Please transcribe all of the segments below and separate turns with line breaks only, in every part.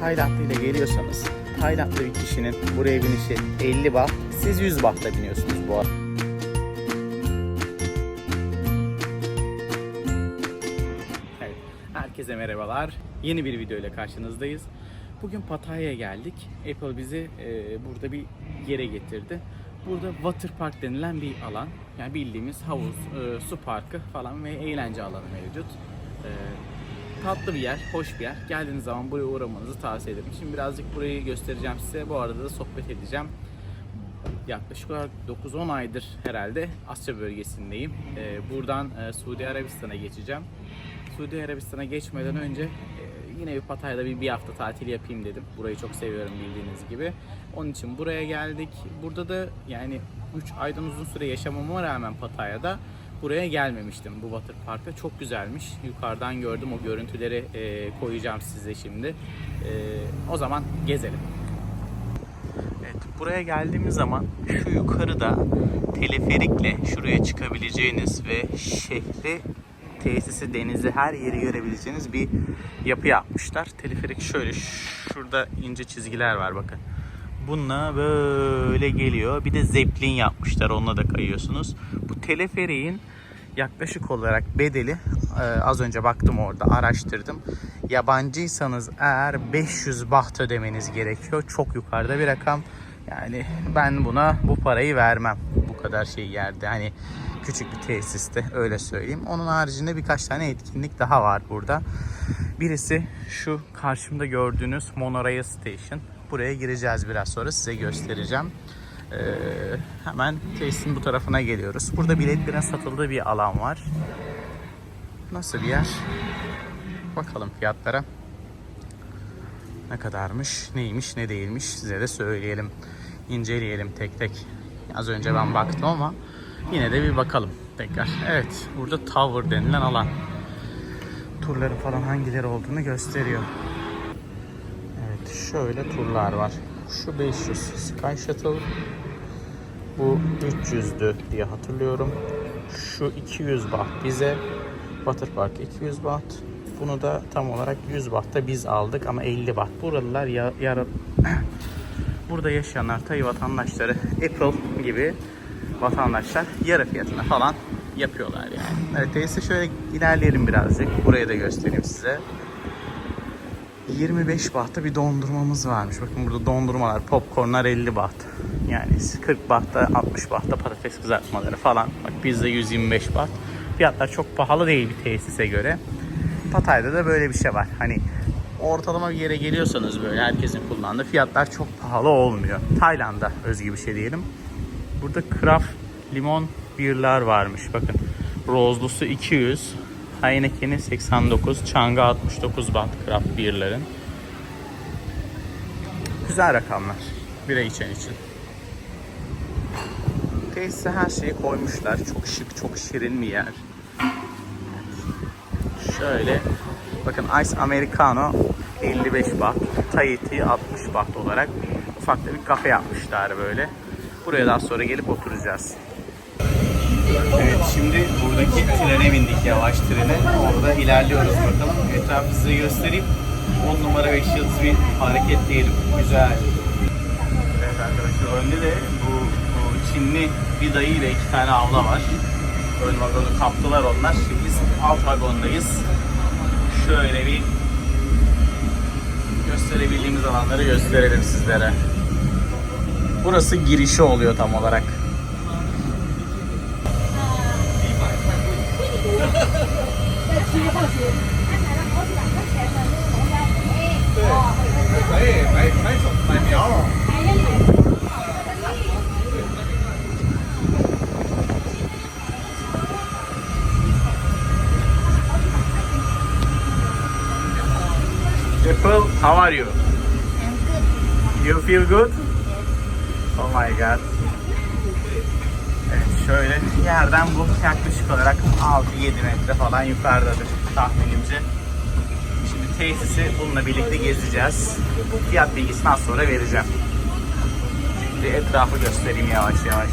Taylandlı ile geliyorsanız Taylandlı bir kişinin buraya binişi 50 baht. Siz 100 bahta biniyorsunuz bu arada. Evet, herkese merhabalar. Yeni bir video ile karşınızdayız. Bugün Pattaya'ya geldik. Apple bizi e, burada bir yere getirdi. Burada water park denilen bir alan. Yani bildiğimiz havuz, e, su parkı falan ve eğlence alanı mevcut. E, tatlı bir yer, hoş bir yer. Geldiğiniz zaman buraya uğramanızı tavsiye ederim. Şimdi birazcık burayı göstereceğim size. Bu arada da sohbet edeceğim. Yaklaşık olarak 9-10 aydır herhalde Asya bölgesindeyim. Ee, buradan e, Suudi Arabistan'a geçeceğim. Suudi Arabistan'a geçmeden önce e, yine bir Patay'da bir, bir hafta tatil yapayım dedim. Burayı çok seviyorum bildiğiniz gibi. Onun için buraya geldik. Burada da yani 3 aydan uzun süre yaşamama rağmen Pataya'da buraya gelmemiştim bu water parkta. Çok güzelmiş. Yukarıdan gördüm o görüntüleri e, koyacağım size şimdi. E, o zaman gezelim. Evet, buraya geldiğimiz zaman şu yukarıda teleferikle şuraya çıkabileceğiniz ve şehri, tesisi, denizi her yeri görebileceğiniz bir yapı yapmışlar. Teleferik şöyle şurada ince çizgiler var bakın. Bununla böyle geliyor. Bir de zeplin yapmışlar. Onunla da kayıyorsunuz. Bu teleferiğin yaklaşık olarak bedeli e, az önce baktım orada araştırdım. Yabancıysanız eğer 500 baht ödemeniz gerekiyor. Çok yukarıda bir rakam. Yani ben buna bu parayı vermem. Bu kadar şey yerde. Hani küçük bir tesiste öyle söyleyeyim. Onun haricinde birkaç tane etkinlik daha var burada. Birisi şu karşımda gördüğünüz Monorail Station. Buraya gireceğiz biraz sonra size göstereceğim. Ee, hemen tesisin bu tarafına geliyoruz. Burada biletlerin satıldığı bir alan var. Nasıl bir yer? Bakalım fiyatlara. Ne kadarmış, neymiş, ne değilmiş size de söyleyelim. İnceleyelim tek tek. Az önce ben baktım ama yine de bir bakalım tekrar. Evet, burada Tower denilen alan. Turların falan hangileri olduğunu gösteriyor. Evet, şöyle turlar var. Şu 500 Sky Shuttle. Bu 300'dü diye hatırlıyorum. Şu 200 baht bize. Water Park 200 baht. Bunu da tam olarak 100 bahta biz aldık ama 50 baht. Buralılar ya, yarı, burada yaşayanlar Tay vatandaşları Apple gibi vatandaşlar yarı fiyatına falan yapıyorlar yani. Evet şöyle ilerleyelim birazcık. Burayı da göstereyim size. 25 bahta bir dondurmamız varmış. Bakın burada dondurmalar, popcornlar 50 baht. Yani 40 bahta, 60 bahta patates kızartmaları falan. Bak bizde 125 baht. Fiyatlar çok pahalı değil bir tesise göre. Patay'da da böyle bir şey var. Hani ortalama bir yere geliyorsanız böyle herkesin kullandığı fiyatlar çok pahalı olmuyor. Tayland'a özgü bir şey diyelim. Burada craft limon birler varmış. Bakın rozlusu 200, Heineken'i 89, Chang'a 69 baht craft birlerin. Güzel rakamlar. Bira içen için. Tesise her şeyi koymuşlar. Çok şık, çok şirin bir yer. Şöyle bakın Ice Americano 55 baht, Tahiti 60 baht olarak ufak bir kafe yapmışlar böyle. Buraya daha sonra gelip oturacağız. Evet şimdi buradaki trene bindik yavaş trene. Orada ilerliyoruz bakalım. Etrafı size göstereyim. 10 numara 5 yıldız bir hareket diyelim. Güzel. Evet arkadaşlar önde de bu, bu Çinli bir dayı ile iki tane abla var. Ön vagonu kaptılar onlar. Şimdi biz alt vagondayız. Şöyle bir gösterebildiğimiz alanları gösterelim sizlere. Burası girişi oluyor tam olarak. April, how are you? You feel good? Oh my god. Evet şöyle yerden bu yaklaşık olarak 6-7 metre falan yukarıdadır tahminimce. Şimdi tesisi bununla birlikte gezeceğiz. Fiyat bilgisini az sonra vereceğim. Şimdi etrafı göstereyim yavaş yavaş.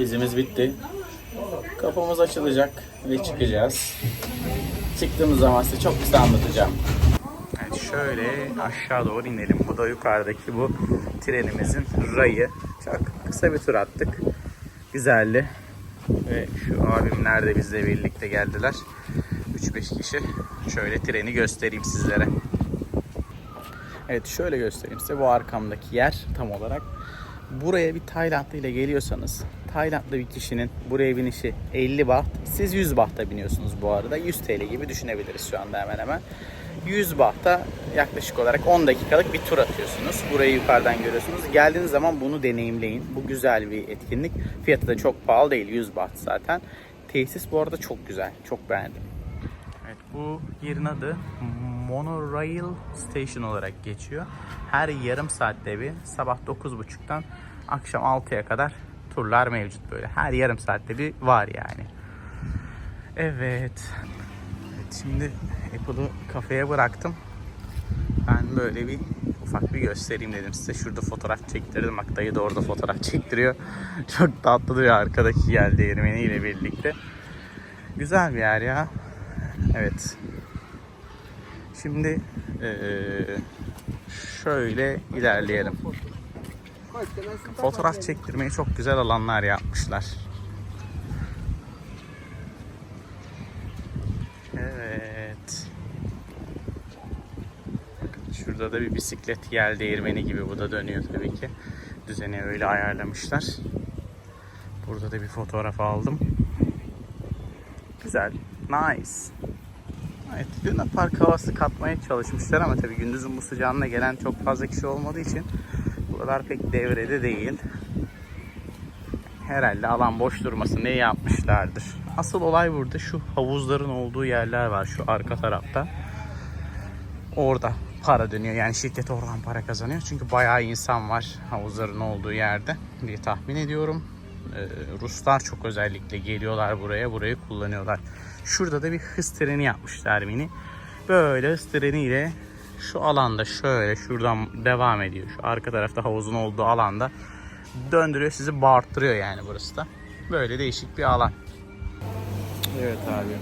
Gezimiz bitti. Kapımız açılacak ve çıkacağız. Çıktığımız zaman size çok kısa anlatacağım. Evet şöyle aşağı doğru inelim. Bu da yukarıdaki bu trenimizin rayı. Çok kısa bir tur attık. Güzeldi. Ve şu abimler de bizle birlikte geldiler. 3-5 kişi. Şöyle treni göstereyim sizlere. Evet şöyle göstereyim size bu arkamdaki yer tam olarak. Buraya bir Taylandlı ile geliyorsanız Taylandlı bir kişinin buraya binişi 50 baht. Siz 100 bahta biniyorsunuz bu arada. 100 TL gibi düşünebiliriz şu anda hemen hemen. 100 bahta yaklaşık olarak 10 dakikalık bir tur atıyorsunuz. Burayı yukarıdan görüyorsunuz. Geldiğiniz zaman bunu deneyimleyin. Bu güzel bir etkinlik. Fiyatı da çok pahalı değil. 100 baht zaten. Tesis bu arada çok güzel. Çok beğendim. Evet bu yerin adı Monorail Station olarak geçiyor. Her yarım saatte bir sabah 9.30'dan akşam 6'ya kadar turlar mevcut böyle. Her yarım saatte bir var yani. Evet. Evet şimdi Apple'ı kafeye bıraktım. Ben böyle bir ufak bir göstereyim dedim size. Şurada fotoğraf çektirdim. Bak dayı da orada fotoğraf çektiriyor. Çok tatlı duruyor arkadaki yel değirmeniyle birlikte. Güzel bir yer ya. Evet. Şimdi eee, şöyle ilerleyelim. Fotoğraf çektirmeyi çok güzel alanlar yapmışlar. Evet. Şurada da bir bisiklet yel değirmeni gibi bu da dönüyor tabii ki. Düzeni öyle ayarlamışlar. Burada da bir fotoğraf aldım. Güzel. Nice. Evet, Luna Park havası katmaya çalışmışlar ama tabii gündüzün bu sıcağına gelen çok fazla kişi olmadığı için buralar pek devrede değil. Herhalde alan boş durmasın diye yapmışlardır. Asıl olay burada şu havuzların olduğu yerler var şu arka tarafta. Orada para dönüyor yani şirket oradan para kazanıyor. Çünkü bayağı insan var havuzların olduğu yerde diye tahmin ediyorum. Ee, Ruslar çok özellikle geliyorlar buraya, burayı kullanıyorlar. Şurada da bir hız treni yapmışlar mini. Böyle hız treniyle şu alanda şöyle şuradan devam ediyor. Şu arka tarafta havuzun olduğu alanda döndürüyor sizi bağırttırıyor yani burası da. Böyle değişik bir alan.
Evet abi.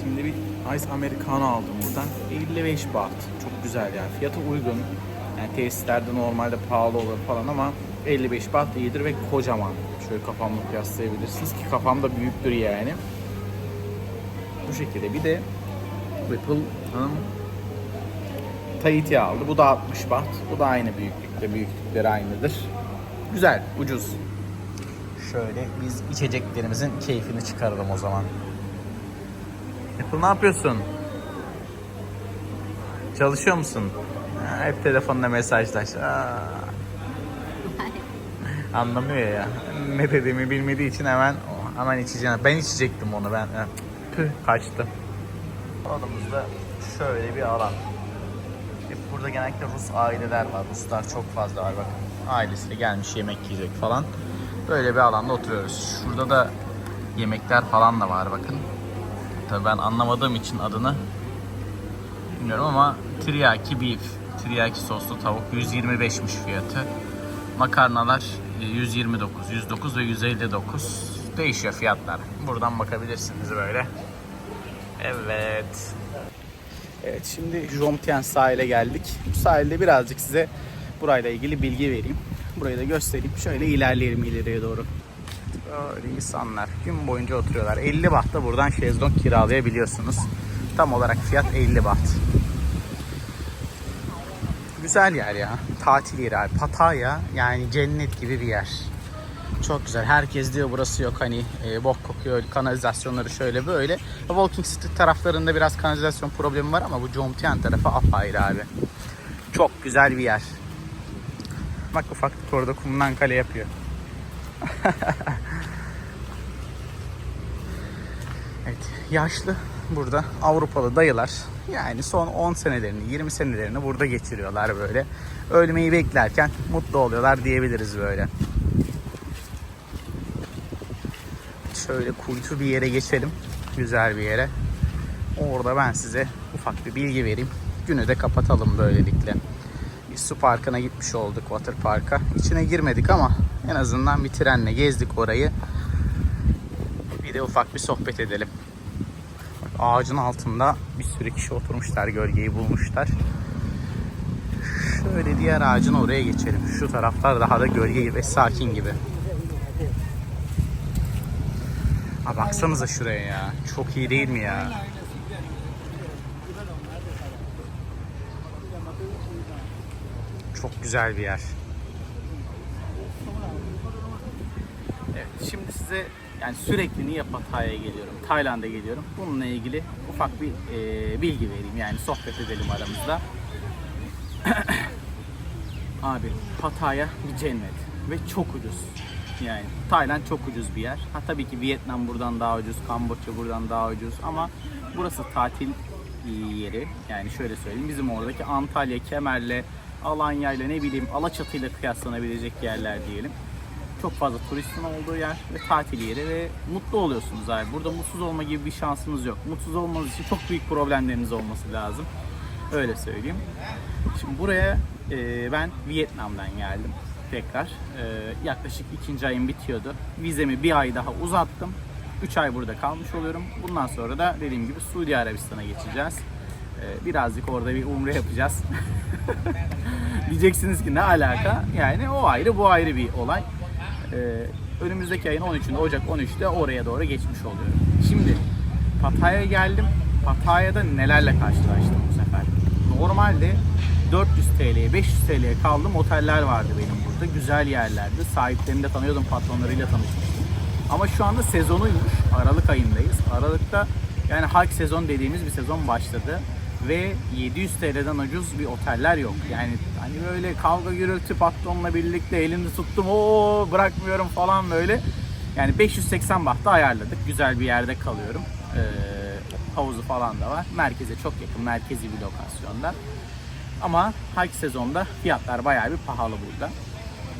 Şimdi bir Ice Americano aldım buradan. 55 baht. Çok güzel yani. Fiyatı uygun. Yani tesislerde normalde pahalı olur falan ama 55 baht iyidir ve kocaman. Şöyle kafamla kıyaslayabilirsiniz ki kafam da büyüktür yani. Bu şekilde. Bir de Ripple'ın Tahiti aldı. Bu da 60 baht. Bu da aynı büyüklükte. Büyüklükleri aynıdır. Güzel, ucuz.
Şöyle biz içeceklerimizin keyfini çıkaralım o zaman. Apple ne yapıyorsun? Çalışıyor musun? Ha, hep telefonla mesajlaş. Aa. Anlamıyor ya. Ne dediğimi bilmediği için hemen hemen içeceğim. Ben içecektim onu ben. Ha, Tüh kaçtı. Alanımızda şöyle bir alan. Burada genellikle Rus aileler var. Ruslar çok fazla var bakın. Ailesiyle gelmiş yemek yiyecek falan. Böyle bir alanda oturuyoruz. Şurada da yemekler falan da var bakın. Tabii ben anlamadığım için adını bilmiyorum ama teriyaki beef, teriyaki soslu tavuk 125'miş fiyatı. Makarnalar e, 129, 109 ve 159 değişiyor fiyatlar. Buradan bakabilirsiniz böyle. Evet. Evet şimdi Jomtien sahile geldik. Bu sahilde birazcık size burayla ilgili bilgi vereyim. Burayı da göstereyim. Şöyle ilerleyelim ileriye doğru. Böyle insanlar gün boyunca oturuyorlar. 50 bahta buradan şezlong kiralayabiliyorsunuz. Tam olarak fiyat 50 baht. Güzel yer ya. Tatil yeri abi. Pattaya yani cennet gibi bir yer. Çok güzel. Herkes diyor burası yok hani e, bok kokuyor, kanalizasyonları şöyle böyle. Walking Street taraflarında biraz kanalizasyon problemi var ama bu Jomtien tarafı apayrı abi. Çok güzel bir yer. Bak ufaklık orada kumdan kale yapıyor. evet, yaşlı burada Avrupalı dayılar yani son 10 senelerini, 20 senelerini burada geçiriyorlar böyle. Ölmeyi beklerken mutlu oluyorlar diyebiliriz böyle. Şöyle kuytu bir yere geçelim. Güzel bir yere. Orada ben size ufak bir bilgi vereyim. Günü de kapatalım böylelikle. Biz su parkına gitmiş olduk, water parka. İçine girmedik ama En azından bir trenle gezdik orayı. Bir de ufak bir sohbet edelim. Bak, ağacın altında bir sürü kişi oturmuşlar, gölgeyi bulmuşlar. Şöyle diğer ağacın oraya geçelim. Şu taraflar daha da gölge ve sakin gibi. Ha baksanıza şuraya ya. Çok iyi değil mi ya? Çok güzel bir yer. Evet, şimdi size yani sürekli niye Pattaya'ya geliyorum, Tayland'a geliyorum. Bununla ilgili ufak bir e, bilgi vereyim. Yani sohbet edelim aramızda. Abi Pattaya bir cennet ve çok ucuz. Yani Tayland çok ucuz bir yer. Ha tabii ki Vietnam buradan daha ucuz, Kamboçya buradan daha ucuz ama burası tatil yeri. Yani şöyle söyleyeyim bizim oradaki Antalya, Kemer'le, Alanya'yla ne bileyim Alaçatı'yla kıyaslanabilecek yerler diyelim. Çok fazla turistin olduğu yer ve tatil yeri ve mutlu oluyorsunuz abi. Burada mutsuz olma gibi bir şansınız yok. Mutsuz olmanız için çok büyük problemleriniz olması lazım. Öyle söyleyeyim. Şimdi buraya e, ben Vietnam'dan geldim tekrar. E, yaklaşık ikinci ayım bitiyordu. Vizemi bir ay daha uzattım. 3 ay burada kalmış oluyorum. Bundan sonra da dediğim gibi Suudi Arabistan'a geçeceğiz. E, birazcık orada bir umre yapacağız. Diyeceksiniz ki ne alaka? Yani o ayrı bu ayrı bir olay. Ee, önümüzdeki ayın 13'ünde Ocak 13'te oraya doğru geçmiş oluyorum. Şimdi Pattaya'ya geldim. Pattaya'da nelerle karşılaştım bu sefer. Normalde 400 TL'ye 500 TL'ye kaldığım oteller vardı benim burada. Güzel yerlerdi. Sahiplerini de tanıyordum, patronlarıyla tanışmıştım. Ama şu anda sezonuymuş. Aralık ayındayız. Aralıkta yani halk sezon dediğimiz bir sezon başladı ve 700 TL'den ucuz bir oteller yok. Yani hani böyle kavga gürültü patronla birlikte elini tuttum o bırakmıyorum falan böyle. Yani 580 bahta ayarladık. Güzel bir yerde kalıyorum. Ee, havuzu falan da var. Merkeze çok yakın, merkezi bir lokasyonda. Ama hike sezonda fiyatlar bayağı bir pahalı burada.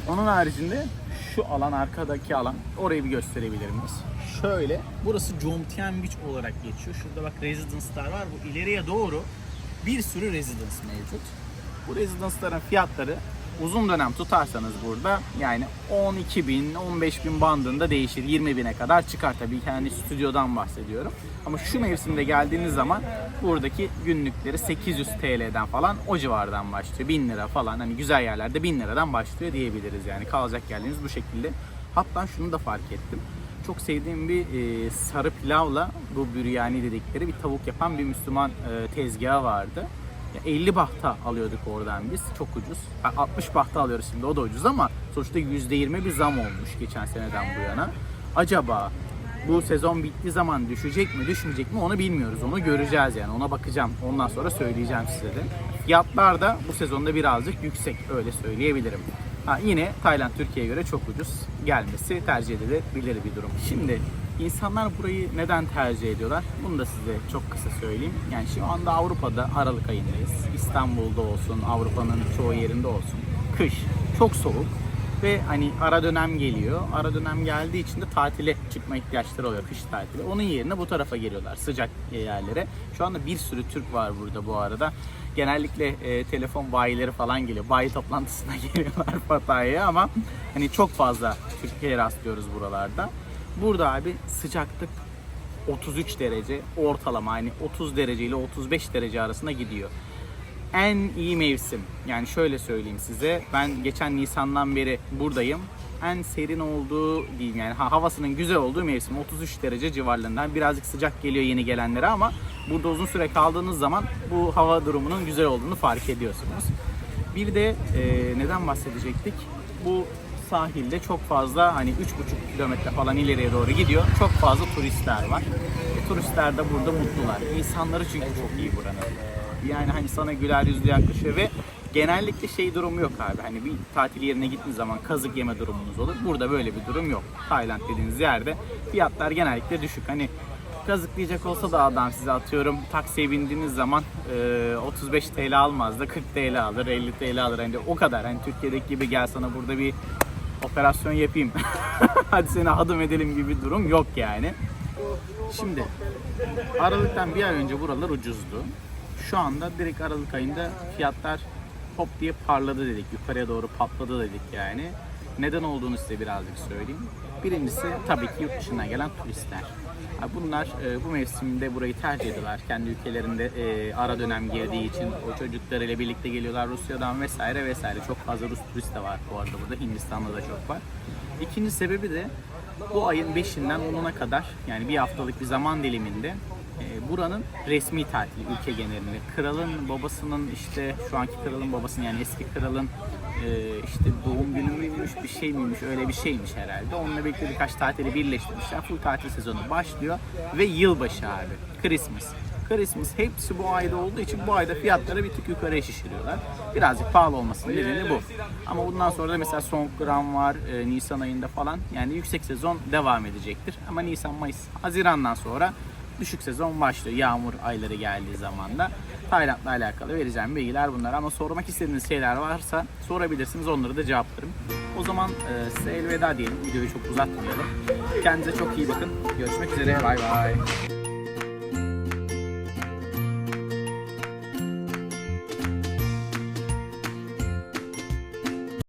Onun haricinde şu alan arkadaki alan orayı bir gösterebilir miyiz? Şöyle burası Jomtien Beach olarak geçiyor. Şurada bak residence'lar var. Bu ileriye doğru bir sürü residence mevcut. Bu residence'ların fiyatları uzun dönem tutarsanız burada yani 12 bin, 15 bin bandında değişir. 20 bine kadar çıkar tabii ki hani stüdyodan bahsediyorum. Ama şu mevsimde geldiğiniz zaman buradaki günlükleri 800 TL'den falan o civardan başlıyor. 1000 lira falan hani güzel yerlerde 1000 liradan başlıyor diyebiliriz yani kalacak yerleriniz bu şekilde. Hatta şunu da fark ettim. Çok sevdiğim bir e, sarı pilavla bu büryani dedikleri bir tavuk yapan bir Müslüman e, tezgahı vardı. Ya 50 bahta alıyorduk oradan biz. Çok ucuz. Ha, 60 bahta alıyoruz şimdi o da ucuz ama sonuçta %20 bir zam olmuş geçen seneden bu yana. Acaba bu sezon bittiği zaman düşecek mi düşmeyecek mi onu bilmiyoruz. Onu göreceğiz yani ona bakacağım. Ondan sonra söyleyeceğim size de. Fiyatlar da bu sezonda birazcık yüksek öyle söyleyebilirim. Ha, yine Tayland Türkiye'ye göre çok ucuz gelmesi tercih edilebilir bir durum. Şimdi insanlar burayı neden tercih ediyorlar? Bunu da size çok kısa söyleyeyim. Yani şu anda Avrupa'da Aralık ayındayız. İstanbul'da olsun, Avrupa'nın çoğu yerinde olsun. Kış, çok soğuk ve hani ara dönem geliyor. Ara dönem geldiği için de tatile çıkma ihtiyaçları oluyor kış tatili. Onun yerine bu tarafa geliyorlar sıcak yerlere. Şu anda bir sürü Türk var burada bu arada. Genellikle e, telefon bayileri falan geliyor. Bayi toplantısına geliyorlar Pattaya'ya ama hani çok fazla Türkiye'ye rastlıyoruz buralarda. Burada abi sıcaklık 33 derece ortalama yani 30 derece ile 35 derece arasında gidiyor en iyi mevsim. Yani şöyle söyleyeyim size. Ben geçen Nisan'dan beri buradayım. En serin olduğu diyeyim yani ha, havasının güzel olduğu mevsim 33 derece civarlarından. Birazcık sıcak geliyor yeni gelenlere ama burada uzun süre kaldığınız zaman bu hava durumunun güzel olduğunu fark ediyorsunuz. Bir de e, neden bahsedecektik? Bu sahilde çok fazla hani 3,5 kilometre falan ileriye doğru gidiyor. Çok fazla turistler var. E, turistler de burada mutlular. İnsanları çünkü çok iyi buranın. Yani hani sana güler yüzlü yaklaşıyor ve genellikle şey durumu yok abi. Hani bir tatil yerine gittiğiniz zaman kazık yeme durumunuz olur. Burada böyle bir durum yok. Tayland dediğiniz yerde fiyatlar genellikle düşük. Hani kazıklayacak olsa da adam size atıyorum taksiye bindiğiniz zaman e, 35 TL almaz da 40 TL alır 50 TL alır hani o kadar hani Türkiye'deki gibi gel sana burada bir operasyon yapayım hadi seni adım edelim gibi bir durum yok yani. Şimdi Aralık'tan bir ay önce buralar ucuzdu. Şu anda direkt Aralık ayında fiyatlar hop diye parladı dedik. Yukarıya doğru patladı dedik yani. Neden olduğunu size birazcık söyleyeyim. Birincisi tabii ki yurt dışından gelen turistler. Bunlar e, bu mevsimde burayı tercih ediyorlar. Kendi ülkelerinde e, ara dönem girdiği için o çocuklarıyla birlikte geliyorlar Rusya'dan vesaire vesaire. Çok fazla Rus turist de var bu arada burada. Hindistan'da da çok var. İkinci sebebi de bu ayın 5'inden 10'una kadar yani bir haftalık bir zaman diliminde buranın resmi tatili ülke genelinde. Kralın babasının işte şu anki kralın babasının yani eski kralın e, işte doğum günü müymüş bir şey miymiş öyle bir şeymiş herhalde. Onunla birlikte birkaç tatili birleştirmişler. Full tatil sezonu başlıyor ve yılbaşı abi. Christmas. Christmas hepsi bu ayda olduğu için bu ayda fiyatları bir tık yukarıya şişiriyorlar. Birazcık pahalı olmasının nedeni bu. Ama bundan sonra da mesela Songkran var e, Nisan ayında falan. Yani yüksek sezon devam edecektir. Ama Nisan, Mayıs, Haziran'dan sonra düşük sezon başlıyor. Yağmur ayları geldiği zaman da Tayland'la alakalı vereceğim bilgiler bunlar. Ama sormak istediğiniz şeyler varsa sorabilirsiniz. Onları da cevaplarım. O zaman e, size elveda diyelim. Videoyu çok uzatmayalım. Kendinize çok iyi bakın. Görüşmek üzere. Bay bay.